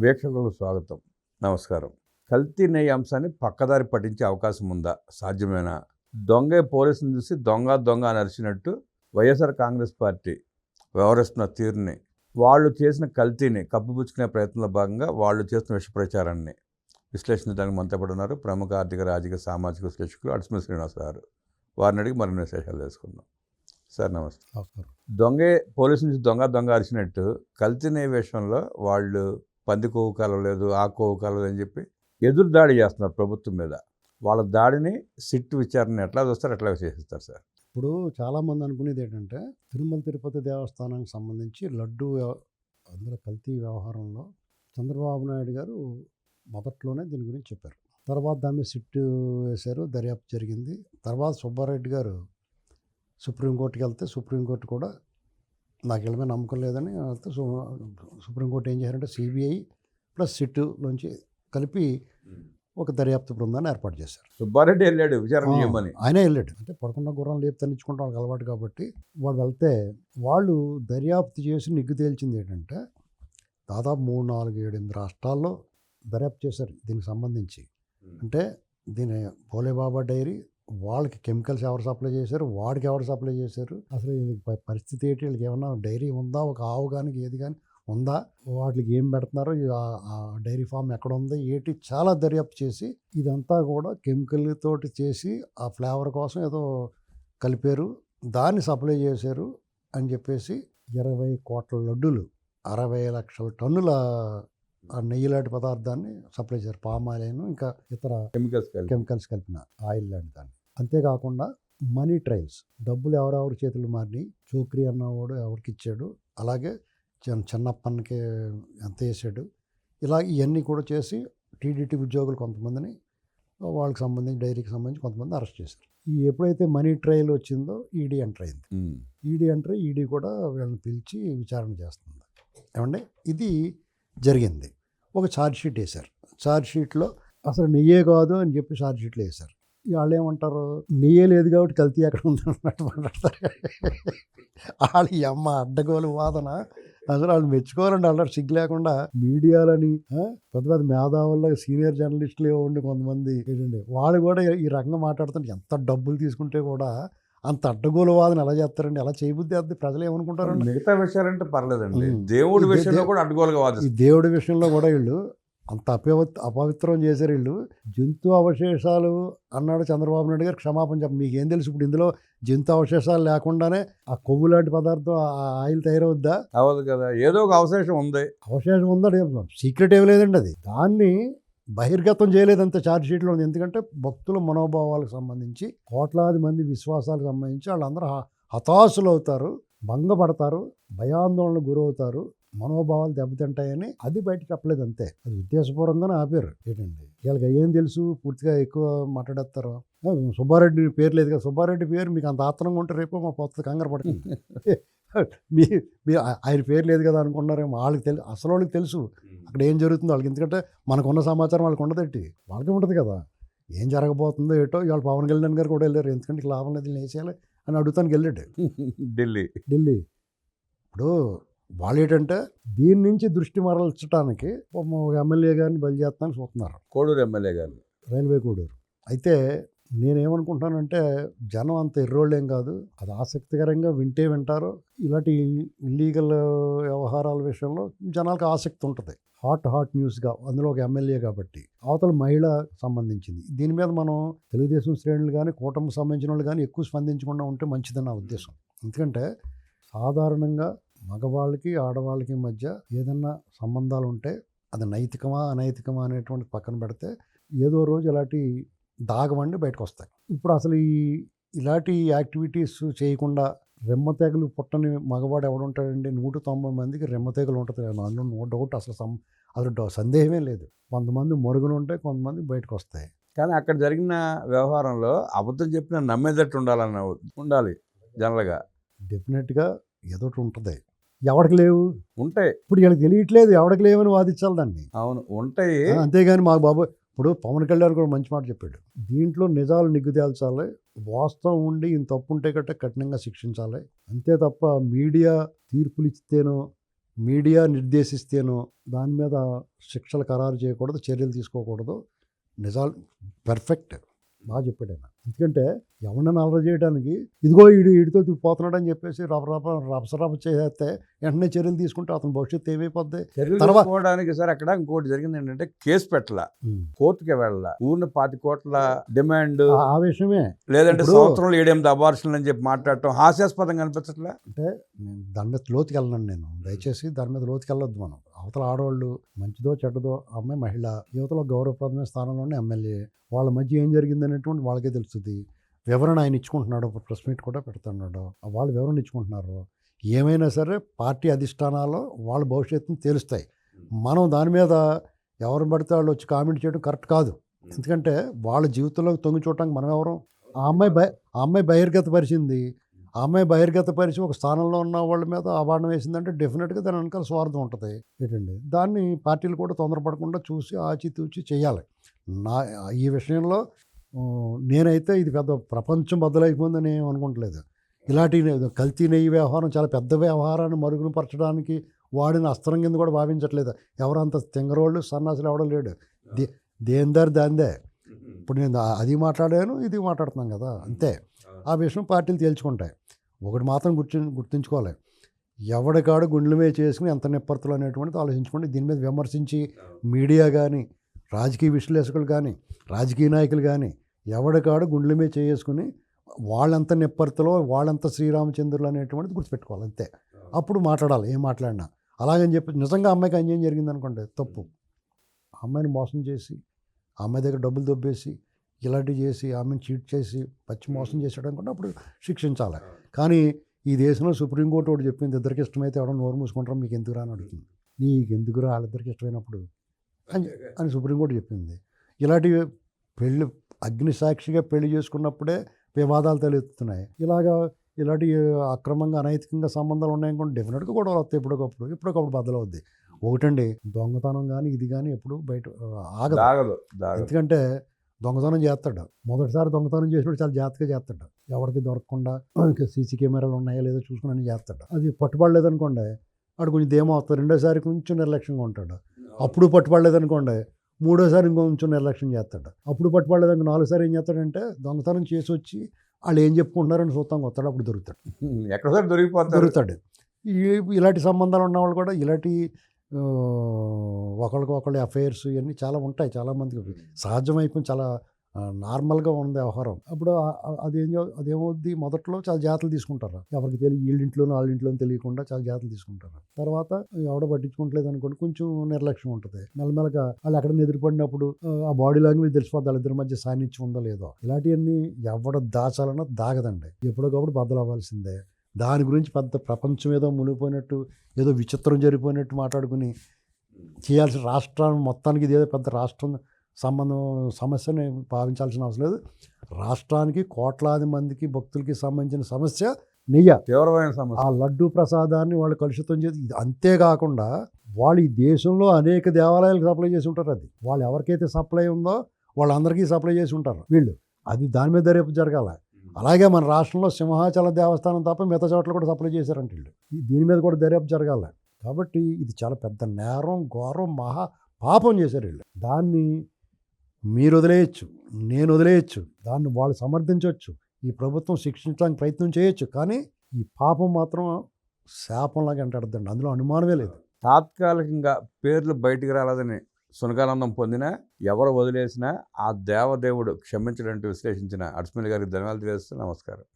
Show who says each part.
Speaker 1: వీక్షకులకు స్వాగతం. నమస్కారం. కల్తీ నెయ్యి అంశాన్ని పక్కదారి పట్టించే అవకాశం ఉందా? సాధ్యమేనా? దొంగే పోలీసుని చూసి దొంగ దొంగ అని అరిచినట్టు వైఎస్ఆర్ కాంగ్రెస్ పార్టీ వ్యవహరిస్తున్న తీరుని వాళ్ళు చేసిన కల్తీని కప్పుపుచ్చుకునే ప్రయత్నంలో భాగంగా వాళ్ళు చేస్తున్న విష ప్రచారాన్ని విశ్లేషించడానికి మనతో ఉన్నారు ప్రముఖ ఆర్థిక రాజకీయ సామాజిక విశ్లేషకులు అడిసిమ శ్రీనివాస్ గారు. వారిని అడిగి మరిన్ని విశేషాలు తెలుసుకుందాం. సార్ నమస్తే.
Speaker 2: నమస్కారం
Speaker 1: దొంగే పోలీసు నుంచి దొంగ దొంగ అరిచినట్టు కల్తీ నెయ్యి విషయంలో వాళ్ళు పంది కొవ్వు కలవలేదు ఆ కొవ్వు కలవలేదు అని చెప్పి ఎదురు దాడి చేస్తున్నారు ప్రభుత్వం మీద. వాళ్ళ దాడిని సిట్టు విచారణ ఎట్లా చూస్తారు ఎట్లా చేసేస్తారు సార్?
Speaker 2: ఇప్పుడు చాలామంది అనుకునేది ఏంటంటే తిరుమల తిరుపతి దేవస్థానానికి సంబంధించి లడ్డు అందరూ అందులో కల్తీ వ్యవహారంలో చంద్రబాబు నాయుడు గారు మొదట్లోనే దీని గురించి చెప్పారు. తర్వాత దాని మీద సిట్టు వేశారు దర్యాప్తు జరిగింది. తర్వాత సుబ్బారెడ్డి గారు సుప్రీంకోర్టుకి వెళ్తే సుప్రీంకోర్టు కూడా నాకు వీళ్ళ మీద నమ్మకం లేదని సు సుప్రీంకోర్టు ఏం చేశారంటే సిబిఐ ప్లస్ సిట్టులోంచి కలిపి ఒక దర్యాప్తు బృందాన్ని ఏర్పాటు చేశారు.
Speaker 1: సుబ్బారెడ్డి వెళ్ళాడు విచారణ చేయమని
Speaker 2: ఆయనే వెళ్ళాడు. అంటే పడకుండా గుర్రం లేపు తన్నించుకుంటాం వాళ్ళకి అలవాటు కాబట్టి వాడు వెళ్తే వాళ్ళు దర్యాప్తు చేసి నిగ్గు తేల్చింది ఏంటంటే దాదాపు మూడు నాలుగు ఏడు ఎనిమిది రాష్ట్రాల్లో దర్యాప్తు చేశారు దీనికి సంబంధించి. అంటే దీని భోలేబాబా డైరీ వాళ్ళకి కెమికల్స్ ఎవరు సప్లై చేశారు? వాడికి ఎవరు సప్లై చేశారు? అసలు పరిస్థితి ఏంటి? వీళ్ళకి ఏమన్నా డైరీ ఉందా? ఒక ఆవు కానీ ఏది కానీ ఉందా? వాటికి ఏం పెడుతున్నారు? ఆ- డైరీ ఫామ్ ఎక్కడ ఉంది? ఏంటి? చాలా దర్యాప్తు చేసి ఇదంతా కూడా కెమికల్ తోటి చేసి ఆ ఫ్లేవర్ కోసం ఏదో కలిపారు. దాన్ని సప్లై చేశారు అని చెప్పేసి ఇరవై కోట్ల లడ్డులు అరవై లక్షల టన్నుల ఆ నెయ్యి లాంటి పదార్థాన్ని సప్లై చేశారు. పామ్ ఆయిల్ ఇంకా ఇతర
Speaker 1: కెమికల్స్
Speaker 2: కెమికల్స్ కలిపిన ఆయిల్ లాంటి దాన్ని. అంతేకాకుండా మనీ ట్రయల్స్ డబ్బులు ఎవరెవరి చేతులు మారినాయి. చోక్రీ అన్నవాడు ఎవరికి ఇచ్చాడు. అలాగే చిన్న చిన్నప్పనికి ఎంత వేసాడు ఇలా ఇవన్నీ కూడా చేసి టీడీటీ ఉద్యోగులు కొంతమందిని వాళ్ళకి సంబంధించి డైరీకి సంబంధించి కొంతమంది అరెస్ట్ చేశారు. ఈ ఎప్పుడైతే మనీ ట్రయల్ వచ్చిందో ఈడీ ఎంటర్ అయింది. ఈడీ ఎంటర్ ఈడీ కూడా వీళ్ళని పిలిచి విచారణ చేస్తుంది. ఏమంటే ఇది జరిగింది. ఒక ఛార్జ్ షీట్ వేశారు. ఛార్జ్ షీట్లో అసలు నెయ్యే కాదు అని చెప్పి ఛార్జ్ షీట్లో వేశారు. వాళ్ళు ఏమంటారు నెయ్యే లేదు కాబట్టి కల్తీ ఎక్కడ ఉంది అన్నట్టు మాట్లాడతారు. వాళ్ళు అమ్మ అడ్డగోలు వాదన. అసలు వాళ్ళు మెచ్చుకోవాలండి అల్లరి సిగ్గు లేకుండా. మీడియాలని పెద్ద పెద్ద మేధావుల్లో సీనియర్ జర్నలిస్టులు ఉండి కొంతమంది ఏంటండి వాళ్ళు కూడా ఈ రకంగా మాట్లాడుతుంటే ఎంత డబ్బులు తీసుకుంటే కూడా అంత అడ్డగోలు వాదన ఎలా చేస్తారండి? ఎలా చేయబుద్ధి అది ప్రజలు ఏమనుకుంటారండి?
Speaker 1: మిగతా విషయాలంటే పర్లేదండి. దేవుడి విషయంలో కూడా అడ్డుకోలుగా
Speaker 2: ఈ
Speaker 1: వాదిస్తారు
Speaker 2: దేవుడి విషయంలో కూడా వీళ్ళు అంత అపవ అపవిత్రం చేశారు వీళ్ళు జంతు అవశేషాలు అన్నాడు చంద్రబాబు నాయుడు గారు క్షమాపణ చెప్ప మీకేం తెలుసు ఇప్పుడు ఇందులో జంతు అవశేషాలు లేకుండానే ఆ కొవ్వు లాంటి పదార్థం ఆ ఆయిల్ తయారవుద్దా?
Speaker 1: అవ్వదు కదా. ఏదో ఒక అవశేషం ఉంది.
Speaker 2: అవశేషం ఉందా సీక్రెట్ ఏం లేదండి అది. దాన్ని బహిర్గతం చేయలేదంత ఛార్జ్ షీట్లో ఉంది. ఎందుకంటే భక్తుల మనోభావాలకు సంబంధించి కోట్లాది మంది విశ్వాసాలకు సంబంధించి వాళ్ళందరూ హతాశులు అవుతారు భంగపడతారు భయాందోళనకు గురవుతారు. మనోభావాలు దెబ్బతింటాయని అది బయట చెప్పలేదు అంతే. అది ఉద్దేశపూర్వకంగానే ఆపారు. ఏంటండి? వీళ్ళకి ఏం తెలుసు? పూర్తిగా ఎక్కువ మాట్లాడేస్తారు సుబ్బారెడ్డి పేరు లేదు కదా. సుబ్బారెడ్డి పేరు మీకు అంత ఆత్రంగా ఉంటే రేపు మా పొత్తు కంగారు పడుతుంది మీ మీ ఆయన పేరు లేదు కదా అనుకున్నారేమో వాళ్ళకి తెలుసు అసలు వాళ్ళకి తెలుసు. అక్కడ ఏం జరుగుతుందో వాళ్ళకి. ఎందుకంటే మనకున్న సమాచారం వాళ్ళకి ఉండదట్టి వాళ్ళకి ఉంటుంది కదా. ఏం జరగబోతుందో ఏటో ఇవాళ పవన్ కళ్యాణ్ గారు కూడా వెళ్ళారు. ఎందుకంటే లాభం లేదు వేసేయాలి అని అడుగుతానికి వెళ్ళాడు.
Speaker 1: ఢిల్లీ.
Speaker 2: ఢిల్లీ. ఇప్పుడు వాళ్ళు ఏంటంటే దీని నుంచి దృష్టి మరల్చడానికి ఒక ఎమ్మెల్యే గారిని బలి చేస్తానని చూస్తున్నారు.
Speaker 1: Koduru MLA garu
Speaker 2: railway Koduru. అయితే నేనేమనుకుంటానంటే జనం అంత ఎర్రోళ్ళు ఏం కాదు. అది ఆసక్తికరంగా వింటే వింటారు. ఇలాంటి ఇల్లీగల్ వ్యవహారాల విషయంలో జనాలకు ఆసక్తి ఉంటుంది. హాట్ హాట్ న్యూస్గా అందులో ఒక ఎమ్మెల్యే కాబట్టి. అవతల మహిళ సంబంధించింది. దీని మీద మనం తెలుగుదేశం శ్రేణులు కానీ కూటమికి సంబంధించిన వాళ్ళు కానీ ఎక్కువ స్పందించకుండా ఉంటే మంచిదని నా ఉద్దేశం. ఎందుకంటే సాధారణంగా మగవాళ్ళకి ఆడవాళ్ళకి మధ్య ఏదన్నా సంబంధాలు ఉంటే అది నైతికమా అనైతికమా అనేటువంటి పక్కన పెడితే ఏదో రోజు ఇలాంటి దాగమండి బయటకు వస్తాయి ఇప్పుడు అసలు ఈ ఇలాంటి యాక్టివిటీస్ చేయకుండా రెమ్మతెగలు పుట్టని మగవాడు ఎవడుంటాడండి? నూట తొంభై మందికి రెమ్మతెగలు ఉంటుంది. అందులో నో డౌట్ అసలు సం అసలు సందేహమే లేదు. కొంతమంది మరుగులు ఉంటాయి కొంతమంది బయటకు వస్తాయి
Speaker 1: కానీ అక్కడ జరిగిన వ్యవహారంలో అబద్ధం చెప్పిన నమ్మేటట్టు ఉండాలన్న ఉండాలి జనరల్గా.
Speaker 2: డెఫినెట్గా ఏదో ఉంటుంది. ఎవడికి లేవు?
Speaker 1: ఉంటాయి.
Speaker 2: ఇప్పుడు వీళ్ళకి తెలియట్లేదు ఎవడికి లేవని వాదించాలి దాన్ని.
Speaker 1: అవును ఉంటాయి.
Speaker 2: అంతేగాని మాకు బాబు ఇప్పుడు పవన్ కళ్యాణ్ కూడా మంచి మాట చెప్పాడు. దీంట్లో నిజాలు నిగ్గు తేల్చాలి వాస్తవం ఉండి ఇంత తప్పు ఉంటే గట్ట కఠినంగా శిక్షించాలి. అంతే తప్ప మీడియా తీర్పులు ఇస్తేనో మీడియా నిర్దేశిస్తేనో దాని మీద శిక్షలు ఖరారు చేయకూడదు చర్యలు తీసుకోకూడదు. నిజాలు పర్ఫెక్ట్ బాగా చెప్పాడు ఆయన. ఎందుకంటే ఎవరినైనా అలర చేయడానికి ఇదిగో ఈడు ఈడితో పోతున్నాడు అని చెప్పేసి రప రప రపసరప చేస్తే వెంటనే చర్యలు తీసుకుంటే అతని భవిష్యత్తు ఏమైపోద్ది? తర్వాత-
Speaker 1: సార్ అక్కడ ఇంకోటి జరిగింది ఏంటంటే కేసు పెట్టల. కోర్టుకి వెళ్ళాల. ఊరిని పాతి కోట్ల డిమాండ్.
Speaker 2: ఆ- ఆ విషయమే
Speaker 1: లేదంటే సంవత్సరంలో ఏడెనిమిది అబార్షన్లు అని చెప్పి మాట్లాడటం హాస్యాస్పదంగా అనిపించట్లే?
Speaker 2: అంటే నేను దాని మీద లోతుకి వెళ్ళను నేను. దయచేసి దాని మీద లోతుకి వెళ్ళొద్దు మనం. అవతల ఆడవాళ్ళు మంచిదో చెడ్డదో అమ్మాయి మహిళ యువతలో గౌరవప్రదమైన స్థానంలోనే ఎమ్మెల్యే. వాళ్ళ మధ్య ఏం జరిగింది అనేటువంటి వాళ్ళకే తెలుస్తుంది. వివరణ ఆయన ఇచ్చుకుంటున్నాడు ప్రెస్ మీట్ కూడా పెడుతున్నాడు. వాళ్ళు వివరణ ఇచ్చుకుంటున్నారు. ఏమైనా సరే పార్టీ అధిష్టానాల్లో వాళ్ళ భవిష్యత్తును తెలుస్తాయి. మనం దాని మీద ఎవరు పడితే వాళ్ళు వచ్చి కామెంట్ చేయడం కరెక్ట్ కాదు. ఎందుకంటే వాళ్ళ జీవితంలో తొంగి చూడటానికి మనం ఎవరు ఆ అమ్మాయి బయ ఆ అమ్మాయి బహిర్గత పరిచింది ఆ అమ్మాయి బహిర్గత పరిచి ఒక స్థానంలో ఉన్న వాళ్ళ మీద అవార్డు వేసిందంటే డెఫినెట్గా దాని వెనకాల స్వార్థం ఉంటుంది. ఏంటండి? దాన్ని పార్టీలు కూడా తొందరపడకుండా చూసి ఆచితూచి చేయాలి. నా ఈ విషయంలో నేనైతే ఇది పెద్ద ప్రపంచం బద్దలైపోయిందని అనుకుంటలేదు. ఇలాంటి కల్తీ నెయ్యి వ్యవహారం చాలా పెద్ద వ్యవహారాన్ని మరుగున పరచడానికి వాడిన అస్త్రం కింద కూడా భావించట్లేదు. ఎవరంత తింగరోళ్ళు సన్నాసులు ఎవడో లేడు. దే దేని దారి దాందే. ఇప్పుడు నేను అది మాట్లాడాను ఇది మాట్లాడుతున్నాం కదా అంతే. ఆ విషయం పార్టీలు తేల్చుకుంటాయి. ఒకటి మాత్రం గుర్తు గుర్తుంచుకోవాలి. ఎవడికాడు గుండెల మీద చేసుకుని ఎంత నిప్పర్తులు అనేటువంటిది ఆలోచించుకోండి. దీని మీద విమర్శించి మీడియా కానీ రాజకీయ విశ్లేషకులు కానీ రాజకీయ నాయకులు కానీ ఎవడికాడు గుండెల మీద చేసుకుని వాళ్ళంత నిప్పర్తలో వాళ్ళంత శ్రీరామచంద్రులు అనేటువంటిది గుర్తుపెట్టుకోవాలి. అంతే. అప్పుడు మాట్లాడాలి ఏం మాట్లాడినా. అలాగని చెప్పి నిజంగా అమ్మాయికి అన్యాయం జరిగింది అనుకోండి తప్పు అమ్మాయిని మోసం చేసి అమ్మాయి దగ్గర డబ్బులు దొబ్బేసి ఇలాంటివి చేసి ఆమెను చీట్ చేసి పచ్చి మోసం చేసాడు అనుకుంటే అప్పుడు శిక్షించాలి. కానీ ఈ దేశంలో సుప్రీంకోర్టు ఒకటి చెప్పింది ఇద్దరికి ఇష్టమైతే ఎవడో నోరు మూసుకుంటారో మీకు ఎందుకురా అని అడుగుతుంది. నీకు ఎందుకురా వాళ్ళిద్దరికి ఇష్టమైనప్పుడు అని అని సుప్రీంకోర్టు చెప్పింది. ఇలాంటి పెళ్ళి అగ్ని సాక్షిగా పెళ్ళి చేసుకున్నప్పుడే వివాదాలు తలెత్తుతున్నాయి. ఇలాగా ఇలాంటి అక్రమంగా అనైతికంగా సంబంధాలు ఉన్నాయనుకోండి డెఫినెట్గా గొడవలు వస్తాయి ఎప్పటికప్పుడు. ఎప్పటికప్పుడు బద్దలవుద్ది ఒకటండి దొంగతనం కానీ ఇది కానీ ఎప్పుడు బయట ఆగదు. ఎందుకంటే దొంగతనం చేస్తాడు. మొదటిసారి దొంగతనం చేసినప్పుడు చాలా జాగ్రత్తగా చేస్తాడు. ఎవరికి దొరకకుండా సీసీ కెమెరాలు ఉన్నాయో లేదో చూసుకుని చేస్తాడు. అది పట్టుబడలేదు అనుకోండి వాడు కొంచెం ధీమా అవుతాడు రెండోసారి కొంచెం నిర్లక్ష్యంగా ఉంటాడు. అప్పుడు పట్టుబడలేదు అనుకోండి మూడోసారి ఇంకొంచెం నిర్లక్ష్యం చేస్తాడు. అప్పుడు పట్టుబడలేదు అనుకో నాలుగోసారి ఏం చేస్తాడంటే దొంగతనం చేసి వచ్చి వాళ్ళు ఏం చెప్పుకుంటున్నారని చూస్తాం. వస్తాడు అప్పుడు దొరుకుతాడు.
Speaker 1: ఎక్కడసారి దొరికిపోతారు
Speaker 2: దొరుకుతాడు. ఈ ఇలాంటి సంబంధాలు ఉన్న వాళ్ళు కూడా ఇలాంటి ఒకరికి ఒకళ్ళు అఫైర్స్ ఇవన్నీ చాలా ఉంటాయి చాలామందికి సహజమైపోయి చాలా నార్మల్గా ఉంది వ్యవహారం. అప్పుడు అదేం అదేమవుద్ది మొదట్లో చాలా జాగ్రత్తలు తీసుకుంటారు. ఎవరికి తెలియ వీళ్ళ ఇంట్లోనూ వాళ్ళ ఇంట్లోనూ తెలియకుండా చాలా జాగ్రత్తలు తీసుకుంటారు. తర్వాత ఎవడో పట్టించుకోవట్లేదు అనుకోండి కొంచెం నిర్లక్ష్యం ఉంటుంది. మెల్లమెల్లగా వాళ్ళు ఎక్కడ ఎదురుపడినప్పుడు ఆ, బాడీ లాంగ్వేజ్ తెలిసిపోద్ది వాళ్ళిద్దరి మధ్య సాన్నిధ్యం ఉందో లేదో. ఇలాంటివన్నీ ఎవడ దాచాలన్నా దాగదండి. ఎప్పటికప్పుడు బద్దలు అవ్వాల్సిందే దాని గురించి పెద్ద ప్రపంచం ఏదో మునిగిపోయినట్టు ఏదో విచిత్రం జరిగిపోయినట్టు మాట్లాడుకుని చేయాల్సిన రాష్ట్రం మొత్తానికి ఇదేదో పెద్ద రాష్ట్రం సంబంధం సమస్యని భావించాల్సిన అవసరం లేదు. రాష్ట్రానికి కోట్లాది మందికి భక్తులకి సంబంధించిన సమస్య నెయ్య.
Speaker 1: తీవ్రమైన
Speaker 2: ఆ
Speaker 1: సమస్య
Speaker 2: లడ్డు ప్రసాదాన్ని వాళ్ళు కలుషితం చేసి ఇది అంతేకాకుండా వాళ్ళు ఈ దేశంలో అనేక దేవాలయాలకు సప్లై చేసి ఉంటారు అది. వాళ్ళు ఎవరికైతే సప్లై ఉందో వాళ్ళందరికీ సప్లై చేసి ఉంటారు వీళ్ళు. అది దాని మీద దర్యాప్తు జరగాల. అలాగే మన రాష్ట్రంలో సింహాచల దేవస్థానం తప్ప మిగతా చోట్ల కూడా సప్లై చేశారంట వీళ్ళు. దీని మీద కూడా దర్యాప్తు జరగాల. కాబట్టి ఇది చాలా పెద్ద నేరం ఘోరం మహా పాపం చేశారు వీళ్ళు. దాన్ని మీరు వదిలేయచ్చు నేను వదిలేయచ్చు దాన్ని వాళ్ళు సమర్థించవచ్చు ఈ ప్రభుత్వం శిక్షించడానికి ప్రయత్నం చేయొచ్చు కానీ ఈ పాపం మాత్రం శాపంలాగా అంటాడుదండి అందులో అనుమానమే లేదు.
Speaker 1: తాత్కాలికంగా పేర్లు బయటికి రాలేదని సునకానందం పొందినా ఎవరు వదిలేసినా ఆ దేవదేవుడు క్షమించడంటూ విశ్లేషించిన అడ్స్మిల్ గారికి ధన్యవాదాలు తెలియజేస్తూ నమస్కారం.